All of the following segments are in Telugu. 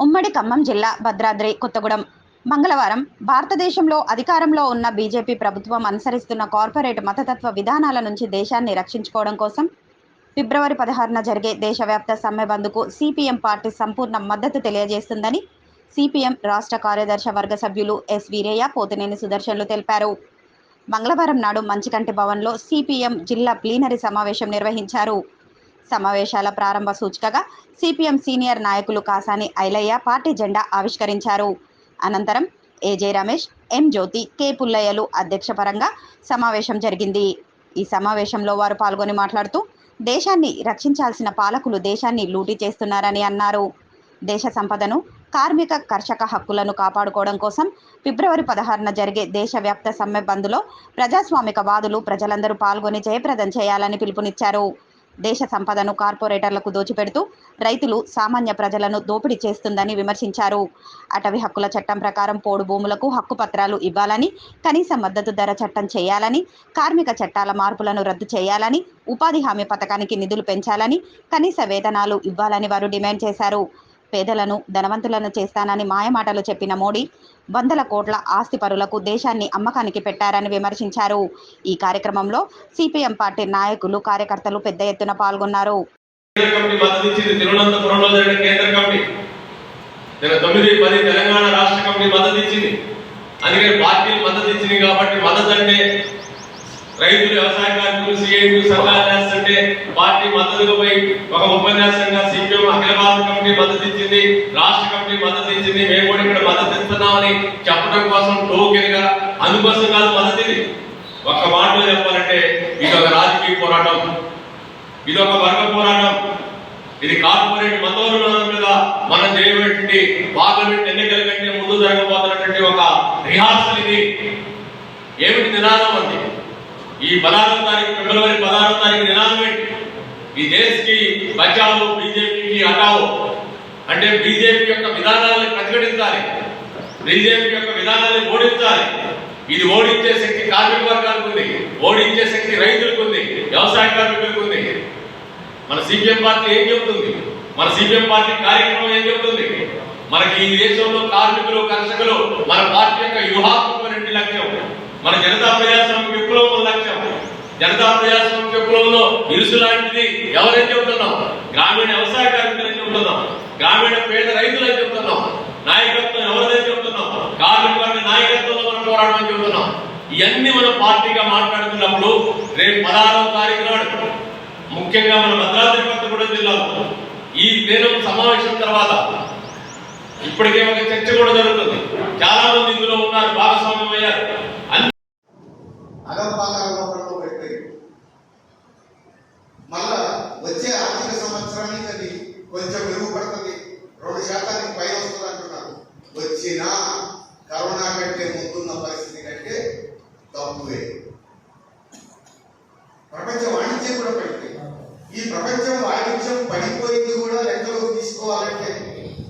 ఉమ్మడి ఖమ్మం జిల్లా భద్రాద్రి కొత్తగూడెం. మంగళవారం భారతదేశంలో అధికారంలో ఉన్న బీజేపీ ప్రభుత్వం అనుసరిస్తున్న కార్పొరేట్ మతతత్వ విధానాల నుంచి దేశాన్ని రక్షించుకోవడం కోసం ఫిబ్రవరి పదహారున జరిగే దేశవ్యాప్త సమ్మె బంద్కు సిపిఎం పార్టీ సంపూర్ణ మద్దతు తెలియజేస్తుందని సిపిఎం రాష్ట్ర కార్యదర్శి వర్గ సభ్యులు ఎస్ వీరయ్య పోతినేని సుదర్శన్లు తెలిపారు. మంగళవారం నాడు మంచికంటి భవన్లో సిపిఎం జిల్లా ప్లీనరీ సమావేశం నిర్వహించారు. సమావేశాల ప్రారంభ సూచికగా సిపిఎం సీనియర్ నాయకులు కాసాని ఐలయ్య పార్టీ జెండా ఆవిష్కరించారు. అనంతరం ఏజే రమేష్ ఎం జ్యోతి కె పుల్లయ్యలు అధ్యక్షపరంగా సమావేశం జరిగింది. ఈ సమావేశంలో వారు పాల్గొని మాట్లాడుతూ దేశాన్ని రక్షించాల్సిన పాలకులు దేశాన్ని లూటీ చేస్తున్నారని అన్నారు. దేశ సంపదను కార్మిక కర్షక హక్కులను కాపాడుకోవడం కోసం ఫిబ్రవరి పదహారున జరిగే దేశవ్యాప్త సమ్మె బంద్లో ప్రజాస్వామిక వాదులు ప్రజలందరూ పాల్గొని జయప్రదం చేయాలని పిలుపునిచ్చారు. దేశ సంపదను కార్పొరేటర్లకు దోచిపెడుతూ రైతులు సామాన్య ప్రజలను దోపిడీ చేస్తుందని విమర్శించారు. అటవీ హక్కుల చట్టం ప్రకారం పోడు భూములకు హక్కు పత్రాలు ఇవ్వాలని కనీస మద్దతు ధర చట్టం చేయాలని కార్మిక చట్టాల మార్పులను రద్దు చేయాలని ఉపాధి హామీ పథకానికి నిధులు పెంచాలని కనీస వేతనాలు ఇవ్వాలని వారు డిమాండ్ చేశారు. పేదలను ధనవంతులను చేస్తానని మాయమాటలు చెప్పిన మోడీ వందల కోట్ల ఆస్తి పరులకు దేశాన్ని అమ్మకానికి పెట్టారని విమర్శించారు. ఈ కార్యక్రమంలో సిపిఎం పార్టీ నాయకులు కార్యకర్తలు పెద్ద ఎత్తున పాల్గొన్నారు. రైతులు వ్యవసాయ కార్మికులు సిఐలు సలహా చేస్తుంటే పార్టీ మద్దతుగా పోయి ఒక ఉపన్యాసంగా సిపిఎం కమిటీ మద్దతు ఇచ్చింది రాష్ట్ర కమిటీ మద్దతు ఇచ్చింది మేము కూడా ఇక్కడ మద్దతు ఇస్తున్నామని చెప్పడం కోసం టోకెన్గా అందుకోసం కాదు మద్దతు ఇది. ఒక్క మాటలో చెప్పాలంటే ఇది ఒక రాజకీయ పోరాటం. ఇది ఒక వర్గ పోరాటం. ఇది కార్పొరేట్ మతోన్మానం మీద మనం చేయబట్టి పార్లమెంట్ ఎన్నికల కంటే ముందు జరగబోతున్నటువంటి ఒక రిహార్సల్ ఇది. ఏమిటి నినాదం అంటే ఈ పదహారో తారీఖు ఫిబ్రవరి పదహారో తారీఖు నినాదం ఏంటి? ఈ దేశకి బచావో బీజేపీకి హటావో. అంటే బీజేపీ యొక్క విధానాలను ప్రతిఘటించాలి. బీజేపీ యొక్క విధానాన్ని ఓడించాలి. ఇది ఓడించే శక్తి కార్మిక వర్గాలకు ఉంది ఓడించే శక్తి రైతులకు ఉంది వ్యవసాయ కార్మికులకు ఉంది. మన సిపిఎం పార్టీ ఏం చెబుతుంది? మన సిపిఎం పార్టీ కార్యక్రమం ఏం చెబుతుంది? మనకి ఈ దేశంలో కార్మికులు కర్షకులు మన పార్టీ యొక్క వ్యూహాత్మకమైన లక్ష్యం. మన జనతా ప్రజాస్వామ్య విప్లవం జనతా ప్రజాస్వామ్య విప్లవంలో ఇరుసు లాంటిది ఎవరైతే ఉంటున్నాం గ్రామీణ వ్యవసాయ కార్మికులైతే ఉంటున్నాం గ్రామీణ పేద రైతులైతే ఉంటున్నాం నాయకత్వం ఎవరైతే ఉంటున్నాం కార్మికులని నాయకత్వంలో మనం పోరాటం అని చెబుతున్నాం ఇవన్నీ మనం పార్టీగా మాట్లాడుతున్నప్పుడు రేపు పదహారవ తారీఖు నాడు ముఖ్యంగా మన భద్రాద్రి కొత్తగూడెం జిల్లాలో ఈ ప్లేనం సమావేశం తర్వాత ఇప్పటికే ఒక చర్చ కూడా జరుగుతుంది. చాలా మంది ఇందులో ఉన్నారు భాగస్వామ్యం అయ్యారు. వచ్చే ఆర్థిక సంవత్సరానికి అది కొంచెం మెరుగుపడుతుంది రెండు శాతానికి పై వస్తుంది అంటున్నారు. వచ్చినా కరోనా కంటే ముందున్న పరిస్థితి కంటే తక్కువే. ప్రపంచ వాణిజ్యం కూడా పడిపోయింది. ఈ ప్రపంచం వాణిజ్యం పడిపోయింది కూడా లెక్కలోకి తీసుకోవాలంటే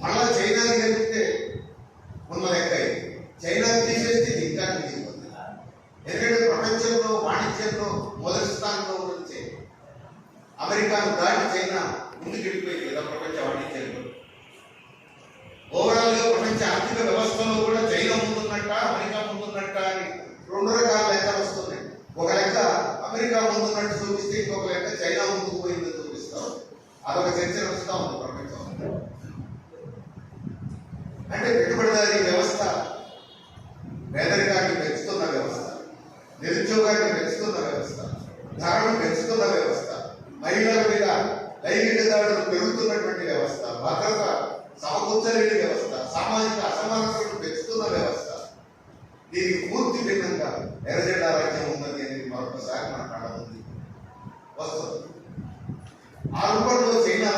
మళ్ళా చైనా కలిపితే ఉన్న లెక్క చైనా తీసేస్తే ఇంకా ఎందుకంటే ప్రపంచంలో వాణిజ్యంలో మొదటి స్థానంలో నుంచి అమెరికాను దాటి చైనా ముందుకెళ్ళిపోయింది కదా ప్రపంచ వాణిజ్యంలో ఓవరాల్గా ప్రపంచ ఆర్థిక వ్యవస్థలో కూడా చైనా ముందున్నట్ట అమెరికా ముందున్నట్ట అని రెండు రకాల లెక్కలు వస్తున్నాయి. ఒక లెక్క అమెరికా ముందున్నట్టు చూపిస్తే ఇంకొక లెక్క చైనా ముందుకు పోయిందని చూపిస్తాం. అదొక చర్చ నడుస్తా ఉంది ప్రపంచం అంటే పెట్టుబడిదారీ వ్యవస్థ పేదరికాన్ని పెంచుతున్న వ్యవస్థ నిరుద్యోగాన్ని పెంచుతున్న వ్యవస్థ ధరలు పెంచుతున్న వ్యవస్థ మహిళల మీద లైంగిక దాడులు పెరుగుతున్నటువంటి వ్యవస్థ భద్రత సమకూర్చలేని వ్యవస్థ సామాజిక అసమానతలను పెంచుతున్న వ్యవస్థ. దీనికి పూర్తి భిన్నంగా ఎర్రజెండా రాజ్యం ఉన్నది అనేది మరొకసారి మాట్లాడముంది వస్తుంది. ఆ రూపంలో చైనా